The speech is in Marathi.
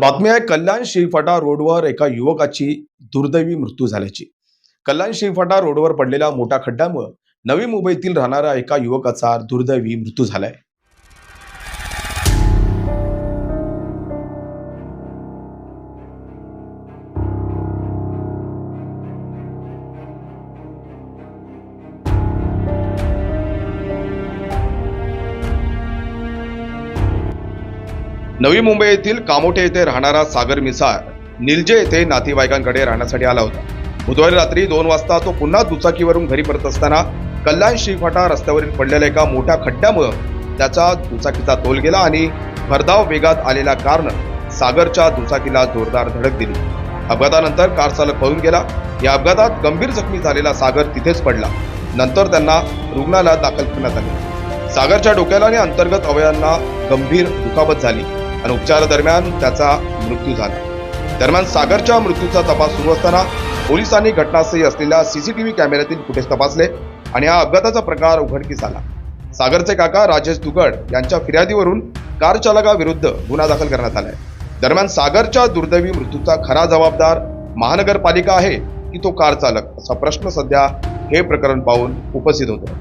बातमी आहे कल्याण श्रीफाटा रोडवर एका युवकाची दुर्दैवी मृत्यू झाल्याची. कल्याण श्रीफाटा रोडवर पडलेल्या मोठ्या खड्ड्यामुळे नवी मुंबईतील राहणाऱ्या एका युवकाचा दुर्दैवी मृत्यू झालाय. नवी मुंबई येथील कामोठे येथे राहणारा सागर मिसाळ निलजे येथे नातेवाईकांकडे राहण्यासाठी आला होता. बुधवारी रात्री दोन वाजता तो पुन्हा दुचाकीवरून घरी परत असताना कल्याण श्रीफाटा रस्त्यावरील पडलेल्या एका मोठ्या खड्ड्यामुळे त्याचा दुचाकीचा तोल गेला आणि भरधाव वेगात आलेल्या कारनं सागरच्या दुचाकीला जोरदार धडक दिली. अपघातानंतर कार चालक पळून गेला. या अपघातात गंभीर जखमी झालेला सागर तिथेच पडला. नंतर त्यांना रुग्णालयात दाखल करण्यात आले. सागरच्या डोक्याला आणि अंतर्गत अवयवांना गंभीर दुखापत झाली. आणि उपचारादरम्यान त्याचा मृत्यू झाला. दरम्यान सागरच्या मृत्यूचा तपास सुरू असताना पोलिसांनी घटनास्थळी असलेल्या सीसीटीव्ही कॅमेऱ्यातील फुटेज तपासले आणि हा अपघाताचा प्रकार उघडकीस आला. सागरचे काका राजेश दुगड यांच्या फिर्यादीवरून कार चालकाविरुद्ध गुन्हा दाखल करण्यात आलाय. दरम्यान सागरच्या दुर्दैवी मृत्यूचा खरा जबाबदार महानगरपालिका आहे की तो कार चालक असा प्रश्न सध्या हे प्रकरण पाहून उपस्थित होतो.